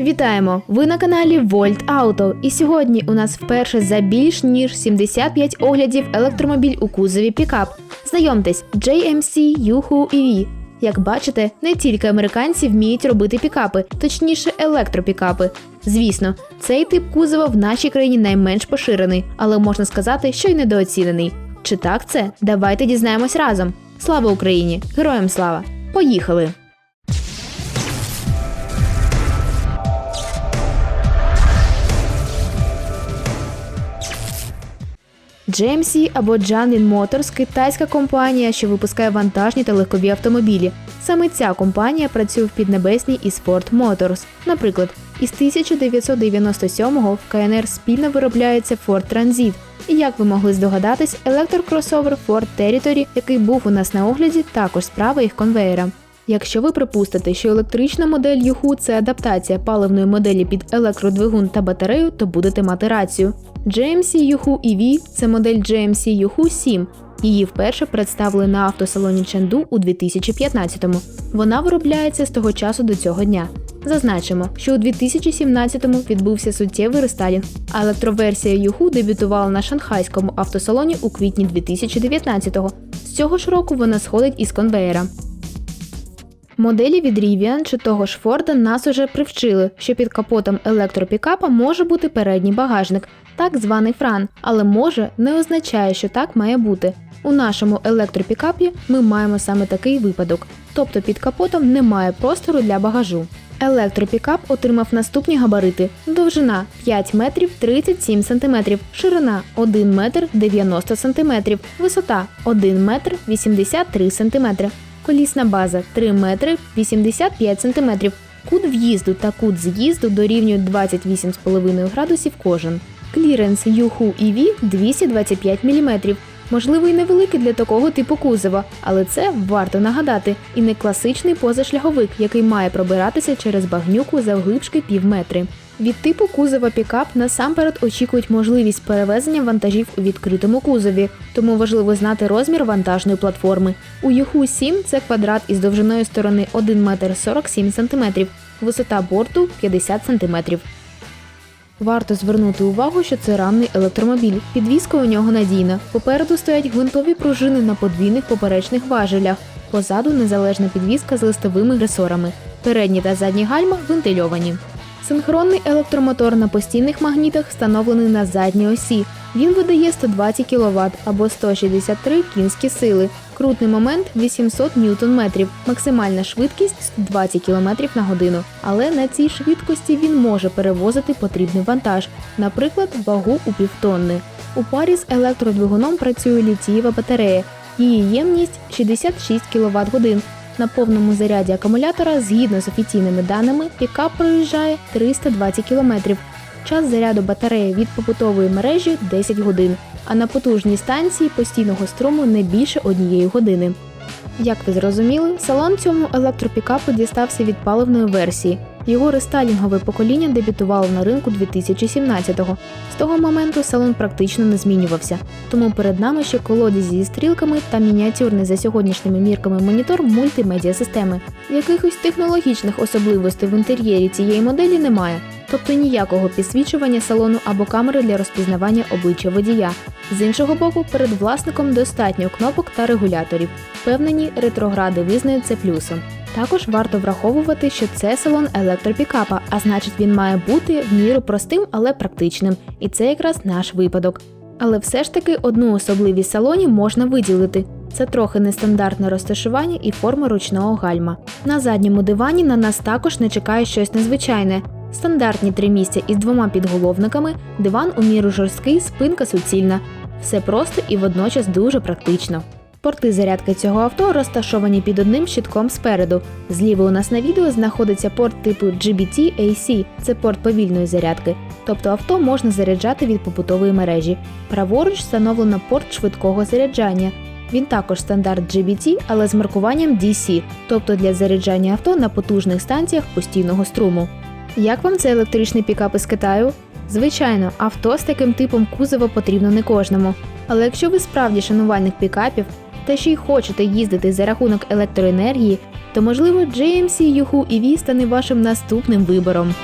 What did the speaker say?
Вітаємо! Ви на каналі Volt Auto. І сьогодні у нас вперше за більш ніж 75 оглядів електромобіль у кузові пікап. Знайомтесь, JMC Yuhu EV. Як бачите, не тільки американці вміють робити пікапи, точніше електропікапи. Звісно, цей тип кузова в нашій країні найменш поширений, але можна сказати, що й недооцінений. Чи так це? Давайте дізнаємось разом. Слава Україні! Героям слава! Поїхали! GMC або Janlin Motors – китайська компанія, що випускає вантажні та легкові автомобілі. Саме ця компанія працює в Піднебесній із Ford Motors. Наприклад, із 1997-го в КНР спільно виробляється Ford Transit. І як ви могли здогадатись, електрокросовер Ford Territory, який був у нас на огляді, також справа їх конвеєра. Якщо ви припустите, що електрична модель Юху це адаптація паливної моделі під електродвигун та батарею, то будете мати рацію. GMC Yuhu EV – це модель GMC Yuhu 7. Її вперше представили на автосалоні Ченду у 2015-му. Вона виробляється з того часу до цього дня. Зазначимо, що у 2017-му відбувся суттєвий рестайлінг, а електроверсія Юху дебютувала на шанхайському автосалоні у квітні 2019-го. З цього ж року вона сходить із конвеєра. Моделі від Rivian чи того ж Ford нас уже привчили, що під капотом електропікапа може бути передній багажник, так званий фран, але може не означає, що так має бути. У нашому електропікапі ми маємо саме такий випадок, тобто під капотом немає простору для багажу. Електропікап отримав наступні габарити: довжина 5 метрів 37 сантиметрів, ширина 1 метр 90 сантиметрів, висота 1 метр 83 сантиметри. Колісна база 3 метри 85 см. Кут в'їзду та кут з'їзду дорівнюють 28,5 градусів кожен. Кліренс Юху EV 225 мм. Можливо, і невеликий для такого типу кузова, але це варто нагадати, і не класичний позашляговик, який має пробиратися через багнюку завглибшки пів метри. Від типу кузова пікап насамперед очікують можливість перевезення вантажів у відкритому кузові, тому важливо знати розмір вантажної платформи. У Юху 7 це квадрат із довжиною сторони 1 метр 47 см, висота борту 50 см. Варто звернути увагу, що це рамний електромобіль. Підвізка у нього надійна. Попереду стоять гвинтові пружини на подвійних поперечних важелях. Позаду незалежна підвізка з листовими ресорами. Передні та задні гальма вентильовані. Синхронний електромотор на постійних магнітах встановлений на задній осі. Він видає 120 кВт або 163 кінські сили. Крутний момент 800 ньютон-метрів, максимальна швидкість 120 км на годину. Але на цій швидкості він може перевозити потрібний вантаж, наприклад, вагу у півтонни. У парі з електродвигуном працює літієва батарея. Її ємність 66 кВт годин. На повному заряді акумулятора, згідно з офіційними даними, пікап проїжджає 320 км. Час заряду батареї від побутової мережі 10 годин, а на потужній станції постійного струму не більше однієї години. Як ви зрозуміли, салон цьому електропікапу дістався від паливної версії. Його рестайлінгове покоління дебютувало на ринку 2017-го. З того моменту салон практично не змінювався, тому перед нами ще колодязі зі стрілками та мініатюрний за сьогоднішніми мірками монітор мультимедіа системи. Якихось технологічних особливостей в інтер'єрі цієї моделі немає, тобто ніякого підсвічування салону або камери для розпізнавання обличчя водія. З іншого боку, перед власником достатньо кнопок та регуляторів. Впевнені, ретрогради визнають це плюсом. Також варто враховувати, що це салон електропікапа, а значить він має бути в міру простим, але практичним. І це якраз наш випадок. Але все ж таки одну особливість салоні можна виділити. Це трохи нестандартне розташування і форма ручного гальма. На задньому дивані на нас також не чекає щось незвичайне. Стандартні три місця із двома підголовниками, диван у міру жорсткий, спинка суцільна. Все просто і водночас дуже практично. Порти зарядки цього авто розташовані під одним щитком спереду. Зліва у нас на відео знаходиться порт типу GBT-AC, це порт повільної зарядки. Тобто авто можна заряджати від побутової мережі. Праворуч встановлено порт швидкого заряджання. Він також стандарт GBT, але з маркуванням DC, тобто для заряджання авто на потужних станціях постійного струму. Як вам цей електричний пікап із Китаю? Звичайно, авто з таким типом кузова потрібно не кожному. Але якщо ви справді шанувальник пікапів та ще й хочете їздити за рахунок електроенергії, то можливо GMC Yuhu EV стане вашим наступним вибором.